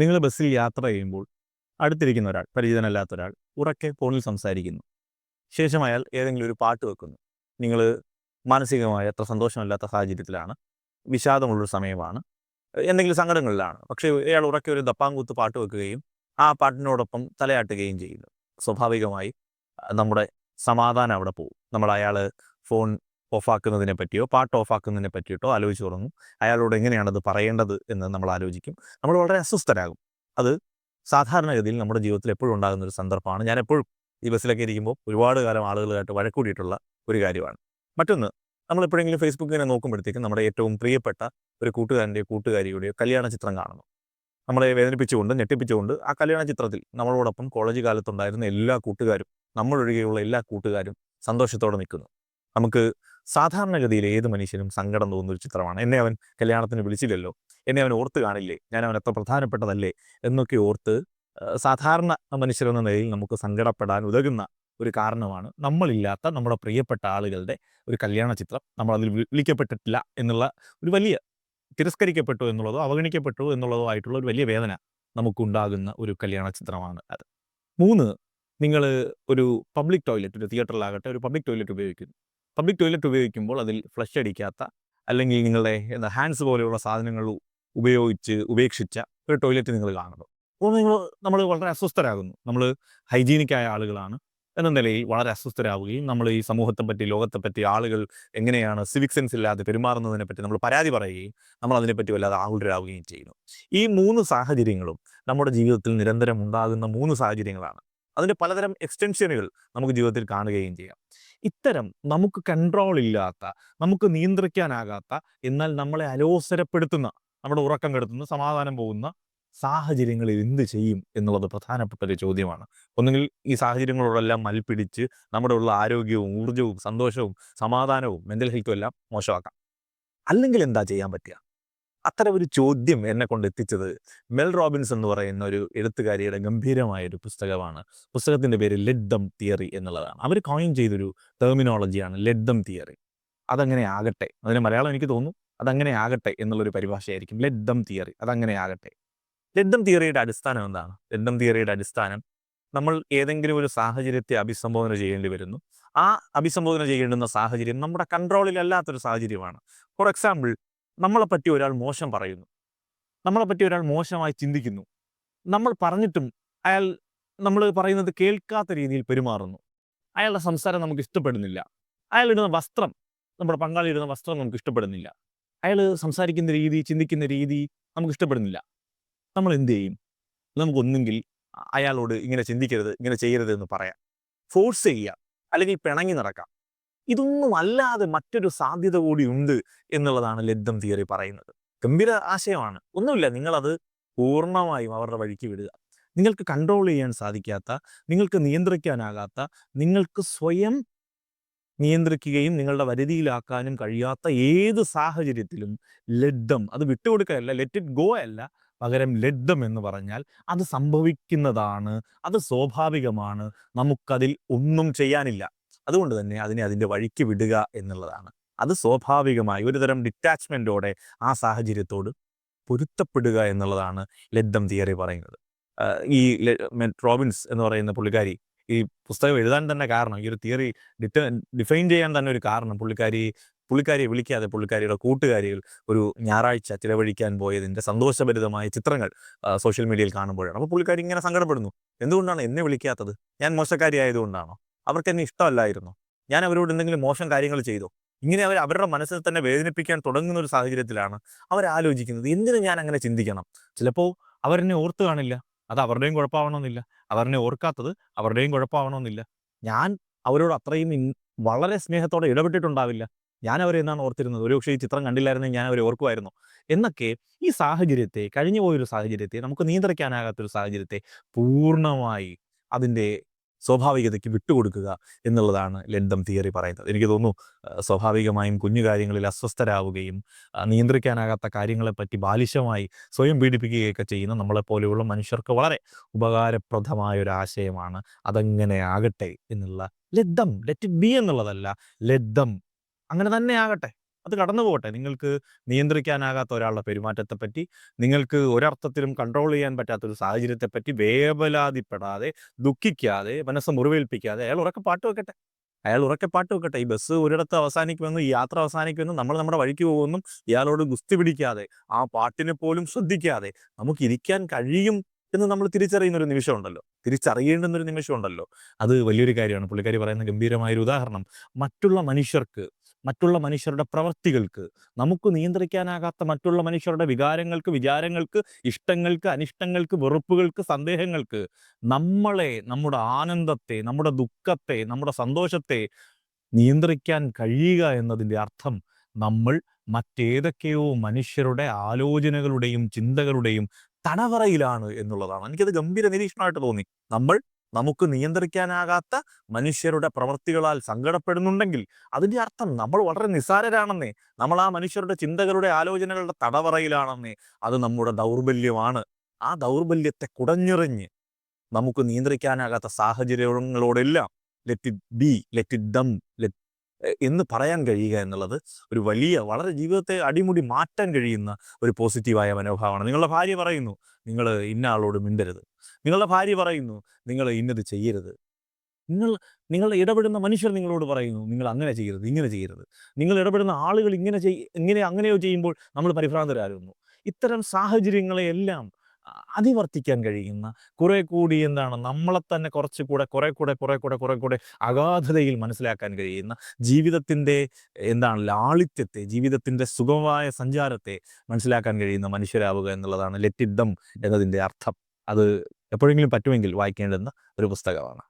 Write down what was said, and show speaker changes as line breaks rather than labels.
നിങ്ങൾ ബസ്സിൽ യാത്ര ചെയ്യുമ്പോൾ അടുത്തിരിക്കുന്ന ഒരാൾ പരിചിതനല്ലാത്ത ഒരാൾ ഉറക്കെ ഫോണിൽ സംസാരിക്കുന്നു. ശേഷം അയാൾ ഏതെങ്കിലും ഒരു പാട്ട് വെക്കുന്നു. നിങ്ങൾ മാനസികമായ അത്ര സന്തോഷമില്ലാത്ത സാഹചര്യത്തിലാണ്. വിഷാദമുള്ളൊരു സമയമാണ്. എന്തെങ്കിലും സങ്കടങ്ങളിലാണ്. പക്ഷേ അയാൾ ഉറക്കെ ഒരു ദപ്പാങ്കൂത്ത് പാട്ട് വെക്കുകയും ആ പാട്ടിനോടൊപ്പം തലയാട്ടുകയും ചെയ്യുന്നു. സ്വാഭാവികമായി നമ്മുടെ സമാധാനം അവിടെ പോകും. നമ്മൾ അയാൾ ഫോൺ ഓഫാക്കുന്നതിനെ പറ്റിയോ പാട്ട് ഓഫാക്കുന്നതിനെ പറ്റിയിട്ടോ ആലോചിച്ച് തുടങ്ങും. അയാളോട് എങ്ങനെയാണത് പറയേണ്ടത് എന്ന് നമ്മൾ ആലോചിക്കും. നമ്മൾ വളരെ അസ്വസ്ഥരാകും. അത് സാധാരണഗതിയിൽ നമ്മുടെ ജീവിതത്തിൽ എപ്പോഴും ഉണ്ടാകുന്ന ഒരു സന്ദർഭമാണ്. ഞാൻ എപ്പോഴും ഈ ബസ്സിലൊക്കെ ഇരിക്കുമ്പോൾ ഒരുപാട് കാലം ആളുകളായിട്ട് വഴക്കൂടിയിട്ടുള്ള ഒരു കാര്യമാണ്. മറ്റൊന്ന് നമ്മൾ എപ്പോഴെങ്കിലും ഫേസ്ബുക്കിനെ നോക്കുമ്പോഴത്തേക്കും നമ്മുടെ ഏറ്റവും പ്രിയപ്പെട്ട ഒരു കൂട്ടുകാരന്റെയോ കൂട്ടുകാരിയുടെയോ കല്യാണ ചിത്രം കാണുന്നു. നമ്മളെ വേദനിപ്പിച്ചുകൊണ്ട് ഞെട്ടിപ്പിച്ചുകൊണ്ട് ആ കല്യാണ ചിത്രത്തിൽ നമ്മളോടൊപ്പം കോളേജ് കാലത്തുണ്ടായിരുന്ന എല്ലാ കൂട്ടുകാരും നമ്മളൊഴികെയുള്ള എല്ലാ കൂട്ടുകാരും സന്തോഷത്തോടെ നിൽക്കുന്നു. നമുക്ക് സാധാരണഗതിയിൽ ഏത് മനുഷ്യനും സങ്കടം തോന്നുന്ന ഒരു ചിത്രമാണ്. എന്നെ അവൻ കല്യാണത്തിന് വിളിച്ചില്ലല്ലോ. എന്നെ അവൻ ഓർത്ത് കാണില്ലേ? ഞാൻ അവൻ എത്ര പ്രധാനപ്പെട്ടതല്ലേ? എന്നൊക്കെ ഓർത്ത് സാധാരണ മനുഷ്യരെന്ന നിലയിൽ നമുക്ക് സങ്കടപ്പെടാൻ ഉതകുന്ന ഒരു കാരണമാണ് നമ്മളില്ലാത്ത നമ്മുടെ പ്രിയപ്പെട്ട ആളുകളുടെ ഒരു കല്യാണ ചിത്രം. നമ്മളതിൽ വിളിക്കപ്പെട്ടിട്ടില്ല എന്നുള്ള ഒരു വലിയ തിരസ്കരിക്കപ്പെട്ടു എന്നുള്ളതോ അവഗണിക്കപ്പെട്ടു എന്നുള്ളതോ ആയിട്ടുള്ള ഒരു വലിയ വേദന നമുക്കുണ്ടാകുന്ന ഒരു കല്യാണ ചിത്രമാണ് അത്. മൂന്ന് നിങ്ങൾ ഒരു പബ്ലിക് ടോയ്ലറ്റ് ഒരു തിയേറ്ററിലാകട്ടെ ഒരു പബ്ലിക് ടോയ്ലറ്റ് ഉപയോഗിക്കുന്നു. പബ്ലിക് ടോയ്ലറ്റ് ഉപയോഗിക്കുമ്പോൾ അതിൽ ഫ്ലഷ് അടിക്കാത്ത അല്ലെങ്കിൽ നിങ്ങളുടെ എന്താ ഹാൻഡ്സ് പോലെയുള്ള സാധനങ്ങൾ ഉപയോഗിച്ച് ഉപേക്ഷിച്ച ഒരു ടോയ്ലറ്റ് നിങ്ങൾ കാണുന്നു. അപ്പോൾ നിങ്ങൾ നമ്മൾ വളരെ അസ്വസ്ഥരാകുന്നു. നമ്മൾ ഹൈജീനിക്കായ ആളുകളാണ്. എന്ന നിലയിൽ വളരെ അസ്വസ്ഥരാവുകയും നമ്മൾ ഈ സമൂഹത്തെ പറ്റി ലോകത്തെ പറ്റി ആളുകൾ എങ്ങനെയാണ് സിവിക് സെൻസ് ഇല്ലാതെ പെരുമാറുന്നതിനെ പറ്റി നമ്മൾ പരാതി പറയുകയും നമ്മൾ അതിനെപ്പറ്റി വല്ലാതെ ആകുലരാകുകയും ചെയ്യുന്നു. ഈ മൂന്ന് സാഹചര്യങ്ങളും നമ്മുടെ ജീവിതത്തിൽ നിരന്തരം ഉണ്ടാകുന്ന മൂന്ന് സാഹചര്യങ്ങളാണ്. അതിന്റെ പലതരം എക്സ്റ്റൻഷനുകൾ നമുക്ക് ജീവിതത്തിൽ കാണുകയും ചെയ്യാം. ഇത്തരം നമുക്ക് കൺട്രോൾ ഇല്ലാത്ത നമുക്ക് നിയന്ത്രിക്കാനാകാത്ത എന്നാൽ നമ്മളെ അലോസരപ്പെടുത്തുന്ന നമ്മുടെ ഉറക്കം കെടുത്തുന്ന സമാധാനം പോകുന്ന സാഹചര്യങ്ങളിൽ എന്ത് ചെയ്യും എന്നുള്ളത് പ്രധാനപ്പെട്ട ഒരു ചോദ്യമാണ്. ഒന്നുകിൽ ഈ സാഹചര്യങ്ങളോടെല്ലാം മൽപ്പിടിച്ച് നമ്മുടെ ഉള്ള ആരോഗ്യവും ഊർജവും സന്തോഷവും സമാധാനവും മെന്റൽ ഹെൽത്തും എല്ലാം മോശമാക്കാം. അല്ലെങ്കിൽ എന്താ ചെയ്യാൻ പറ്റുക? അത്തരം ഒരു ചോദ്യം എന്നെ കൊണ്ട് എത്തിച്ചത് മെൽ റോബിൻസ് എന്ന് പറയുന്ന ഒരു എഴുത്തുകാരിയുടെ ഗംഭീരമായ ഒരു പുസ്തകമാണ്. പുസ്തകത്തിന്റെ പേര് ലെഡ്ഡം തിയറി എന്നുള്ളതാണ്. അവർ കോയിൻ ചെയ്തൊരു ടെർമിനോളജിയാണ് ലെഡ്ഡം തിയറി അതങ്ങനെ ആകട്ടെ. അതിന് മലയാളം എനിക്ക് തോന്നുന്നു അതങ്ങനെ ആകട്ടെ എന്നുള്ളൊരു പരിഭാഷയായിരിക്കും ലെഡ്ഡം തിയറി അതങ്ങനെ ആകട്ടെ. ലെഡ്ഡം തിയറിയുടെ അടിസ്ഥാനം എന്താണ്? ലെഡ്ഡം തിയറിയുടെ അടിസ്ഥാനം നമ്മൾ ഏതെങ്കിലും ഒരു സാഹചര്യത്തെ അഭിസംബോധന ചെയ്യേണ്ടി വരുന്നു. ആ അഭിസംബോധന ചെയ്യേണ്ടുന്ന സാഹചര്യം നമ്മുടെ കൺട്രോളിലല്ലാത്തൊരു സാഹചര്യമാണ്. ഫോർ എക്സാമ്പിൾ നമ്മളെപ്പറ്റി ഒരാൾ മോശം പറയുന്നു. നമ്മളെപ്പറ്റി ഒരാൾ മോശമായി ചിന്തിക്കുന്നു. നമ്മൾ പറഞ്ഞിട്ടും അയാൾ നമ്മൾ പറയുന്നത് കേൾക്കാത്ത രീതിയിൽ പെരുമാറുന്നു. അയാളുടെ സംസാരം നമുക്ക് ഇഷ്ടപ്പെടുന്നില്ല. അയാൾ ഇടുന്ന വസ്ത്രം നമ്മുടെ പങ്കാളി ഇടുന്ന വസ്ത്രം നമുക്ക് ഇഷ്ടപ്പെടുന്നില്ല. അയാൾ സംസാരിക്കുന്ന രീതി ചിന്തിക്കുന്ന രീതി നമുക്ക് ഇഷ്ടപ്പെടുന്നില്ല. നമ്മൾ എന്ത് ചെയ്യും? നമുക്ക് ഒന്നുകിൽ അയാളോട് ഇങ്ങനെ ചിന്തിക്കരുത് ഇങ്ങനെ ചെയ്യരുത് എന്ന് പറയാം. ഫോഴ്സ് ചെയ്യുക അല്ലെങ്കിൽ പിണങ്ങി നടക്കാം. ഇതൊന്നും അല്ലാതെ മറ്റൊരു സാധ്യത കൂടി ഉണ്ട് എന്നുള്ളതാണ് ലബ്ധം തിയറി പറയുന്നത്. ഗംഭീര ആശയമാണ്. ഒന്നുമില്ല നിങ്ങളത് പൂർണമായും അവരുടെ വഴിക്ക് വിടുക. നിങ്ങൾക്ക് കൺട്രോൾ ചെയ്യാൻ സാധിക്കാത്ത നിങ്ങൾക്ക് നിയന്ത്രിക്കാനാകാത്ത നിങ്ങൾക്ക് സ്വയം നിയന്ത്രിക്കുകയും നിങ്ങളുടെ വരുതിയിലാക്കാനും കഴിയാത്ത ഏത് സാഹചര്യത്തിലും ലഡ്ഡം അത് വിട്ടുകൊടുക്കുകയല്ല ലെറ്റ് ഇറ്റ് ഗോ അല്ല പകരം ലഡ്ഡം എന്ന് പറഞ്ഞാൽ അത് സംഭവിക്കുന്നതാണ് അത് സ്വാഭാവികമാണ് നമുക്കതിൽ ഒന്നും ചെയ്യാനില്ല. അതുകൊണ്ട് തന്നെ അതിനെ അതിന്റെ വഴിക്ക് വിടുക എന്നുള്ളതാണ്. അത് സ്വാഭാവികമായി ഒരുതരം ഡിറ്റാച്ച്മെന്റോടെ ആ സാഹചര്യത്തോട് പൊരുത്തപ്പെടുക എന്നുള്ളതാണ് ലദ്ദം തിയറി പറയുന്നത്. ഈ റോബിൻസ് എന്ന് പറയുന്ന പുള്ളിക്കാരി ഈ പുസ്തകം എഴുതാൻ തന്നെ കാരണം ഈ ഒരു തിയറി ഡിറ്റ ഡിഫൈൻ ചെയ്യാൻ തന്നെ ഒരു കാരണം പുള്ളിക്കാരി പുള്ളിക്കാരിയെ വിളിക്കാതെ പുള്ളിക്കാരിയുടെ കൂട്ടുകാരികൾ ഒരു ഞായറാഴ്ച ചിലവഴിക്കാൻ പോയതിന്റെ സന്തോഷഭരിതമായ ചിത്രങ്ങൾ സോഷ്യൽ മീഡിയയിൽ കാണുമ്പോഴാണ്. അപ്പോൾ പുള്ളിക്കാരി ഇങ്ങനെ സങ്കടപ്പെടുന്നു. എന്തുകൊണ്ടാണ് എന്നെ വിളിക്കാത്തത്? ഞാൻ മോശക്കാരി ആയതുകൊണ്ടാണോ അവർക്ക് എന്നെ ഇഷ്ടമല്ലായിരുന്നു. ഞാൻ അവരോട് എന്തെങ്കിലും മോശം കാര്യങ്ങൾ ചെയ്തു. ഇങ്ങനെ അവർ അവരുടെ മനസ്സിൽ തന്നെ വേദനിപ്പിക്കാൻ തുടങ്ങുന്ന ഒരു സാഹചര്യത്തിലാണ് അവർ ആലോചിക്കുന്നത്. എന്തിനു ഞാൻ അങ്ങനെ ചിന്തിക്കണം? ചിലപ്പോൾ അവരെന്നെ ഓർത്ത് കാണില്ല. അത് അവരുടെയും കുഴപ്പമാവണമെന്നില്ല. അവരെന്നെ ഓർക്കാത്തത് അവരുടെയും കുഴപ്പമാവണമെന്നില്ല. ഞാൻ അവരോട് അത്രയും വളരെ സ്നേഹത്തോടെ ഇടപെട്ടിട്ടുണ്ടാവില്ല. ഞാൻ അവരെ എന്നാണ് ഓർത്തിരുന്നത്? ഒരുപക്ഷെ ഈ ചിത്രം കണ്ടില്ലായിരുന്നെങ്കിൽ ഞാൻ അവരെ ഓർക്കുമായിരുന്നു. എന്നൊക്കെ ഈ സാഹചര്യത്തെ കഴിഞ്ഞു പോയൊരു സാഹചര്യത്തെ നമുക്ക് നിയന്ത്രിക്കാനാകാത്തൊരു സാഹചര്യത്തെ പൂർണമായി അതിന്റെ സ്വാഭാവികതയ്ക്ക് വിട്ടുകൊടുക്കുക എന്നുള്ളതാണ് ലെൻഡം തിയറി പറയുന്നത്. എനിക്ക് തോന്നുന്നു സ്വാഭാവികമായും കുഞ്ഞു കാര്യങ്ങളിൽ അസ്വസ്ഥരാവുകയും നിയന്ത്രിക്കാനാകാത്ത കാര്യങ്ങളെപ്പറ്റി ബാലിശമായി സ്വയം പീഡിപ്പിക്കുകയൊക്കെ ചെയ്യുന്ന നമ്മളെപ്പോലെയുള്ള മനുഷ്യർക്ക് വളരെ ഉപകാരപ്രദമായ ഒരു ആശയമാണ്. അതങ്ങനെ ആകട്ടെ എന്നുള്ള ലഡ്ഡം ലെറ്റ് ബി എന്നുള്ളതല്ല ലഡ്ഡം അങ്ങനെ തന്നെ ആകട്ടെ. അത് കടന്നു പോകട്ടെ. നിങ്ങൾക്ക് നിയന്ത്രിക്കാനാകാത്ത ഒരാളുടെ പെരുമാറ്റത്തെപ്പറ്റി നിങ്ങൾക്ക് ഒരർത്ഥത്തിലും കൺട്രോൾ ചെയ്യാൻ പറ്റാത്ത പറ്റാത്തൊരു സാഹചര്യത്തെപ്പറ്റി വേവലാതിപ്പെടാതെ ദുഃഖിക്കാതെ മനസ്സ് മുറിവേൽപ്പിക്കാതെ അയാൾ ഉറക്കെ പാട്ട് വെക്കട്ടെ. അയാൾ ഉറക്കെ പാട്ട് വെക്കട്ടെ. ഈ ബസ് ഒരിടത്ത് അവസാനിക്കുമെന്നും ഈ യാത്ര അവസാനിക്കുമെന്നും നമ്മൾ നമ്മുടെ വഴിക്ക് പോകുമെന്നും ഇയാളോട് ഗുസ്തി പിടിക്കാതെ ആ പാട്ടിനെ പോലും ശ്രദ്ധിക്കാതെ നമുക്ക് ഇരിക്കാൻ കഴിയും എന്ന് നമ്മൾ തിരിച്ചറിയുന്ന ഒരു നിമിഷമുണ്ടല്ലോ. തിരിച്ചറിയേണ്ടുന്ന ഒരു നിമിഷമുണ്ടല്ലോ. അത് വലിയൊരു കാര്യമാണ്. പുള്ളിക്കാരി പറയുന്ന ഗംഭീരമായ ഒരു ഉദാഹരണം. മറ്റുള്ള മനുഷ്യർക്ക് മറ്റുള്ള മനുഷ്യരുടെ പ്രവൃത്തികൾക്ക് നമുക്ക് നിയന്ത്രിക്കാനാകാത്ത മറ്റുള്ള മനുഷ്യരുടെ വികാരങ്ങൾക്ക് വിചാരങ്ങൾക്ക് ഇഷ്ടങ്ങൾക്ക് അനിഷ്ടങ്ങൾക്ക് വെറുപ്പുകൾക്ക് സന്ദേഹങ്ങൾക്ക് നമ്മളെ നമ്മുടെ ആനന്ദത്തെ നമ്മുടെ ദുഃഖത്തെ നമ്മുടെ സന്തോഷത്തെ നിയന്ത്രിക്കാൻ കഴിയുക എന്നതിന്റെ അർത്ഥം നമ്മൾ മറ്റേതൊക്കെയോ മനുഷ്യരുടെ ആലോചനകളുടെയും ചിന്തകളുടെയും തടവറയിലാണ് എന്നുള്ളതാണ്. എനിക്കത് ഗംഭീര നിരീക്ഷണമായിട്ട് തോന്നി. നമ്മൾ നമുക്ക് നിയന്ത്രിക്കാനാകാത്ത മനുഷ്യരുടെ പ്രവൃത്തികളാൽ സങ്കടപ്പെടുന്നുണ്ടെങ്കിൽ അതിന്റെ അർത്ഥം നമ്മൾ വളരെ നിസ്സാരരാണെന്നേ. നമ്മൾ ആ മനുഷ്യരുടെ ചിന്തകളുടെ ആലോചനകളുടെ തടവറയിലാണെന്നേ. അത് നമ്മുടെ ദൗർബല്യമാണ്. ആ ദൗർബല്യത്തെ കുടഞ്ഞെറിഞ്ഞ് നമുക്ക് നിയന്ത്രിക്കാനാകാത്ത സാഹചര്യങ്ങളോടെല്ലാം let it be let it dumb let എന്ന് പറയാൻ കഴിയുക എന്നുള്ളത് ഒരു വലിയ വളരെ ജീവിതത്തെ അടിമുടി മാറ്റാൻ കഴിയുന്ന ഒരു പോസിറ്റീവായ മനോഭാവമാണ്. നിങ്ങളുടെ ഭാര്യ പറയുന്നു നിങ്ങൾ ഇന്ന ആളോട് മിണ്ടരുത്. നിങ്ങളുടെ ഭാര്യ പറയുന്നു നിങ്ങൾ ഇന്നത് ചെയ്യരുത്. നിങ്ങൾ നിങ്ങൾ ഇടപെടുന്ന മനുഷ്യർ നിങ്ങളോട് പറയുന്നു നിങ്ങൾ അങ്ങനെ ചെയ്യരുത് ഇങ്ങനെ ചെയ്യരുത്. നിങ്ങൾ ഇടപെടുന്ന ആളുകൾ ഇങ്ങനെ ചെയ് ഇങ്ങനെ അങ്ങനെയോ ചെയ്യുമ്പോൾ നമ്മൾ പരിഭ്രാന്തരാകുന്നു. ഇത്തരം സാഹചര്യങ്ങളെയെല്ലാം അതിവർത്തിക്കാൻ കഴിയുന്ന കുറെ കൂടി എന്താണ് നമ്മളെ തന്നെ കുറച്ച് കൂടെ കുറെ കൂടെ കുറെ കൂടെ കുറെ കൂടെ അഗാധതയിൽ മനസ്സിലാക്കാൻ കഴിയുന്ന ജീവിതത്തിന്റെ എന്താണ് ലാളിത്യത്തെ ജീവിതത്തിന്റെ സുഗമമായ സഞ്ചാരത്തെ മനസ്സിലാക്കാൻ കഴിയുന്ന മനുഷ്യരാവുക എന്നുള്ളതാണ് ലെറ്റിഡം എന്നതിന്റെ അർത്ഥം. അത് എപ്പോഴെങ്കിലും പറ്റുമെങ്കിൽ വായിക്കേണ്ടുന്ന ഒരു പുസ്തകമാണ്.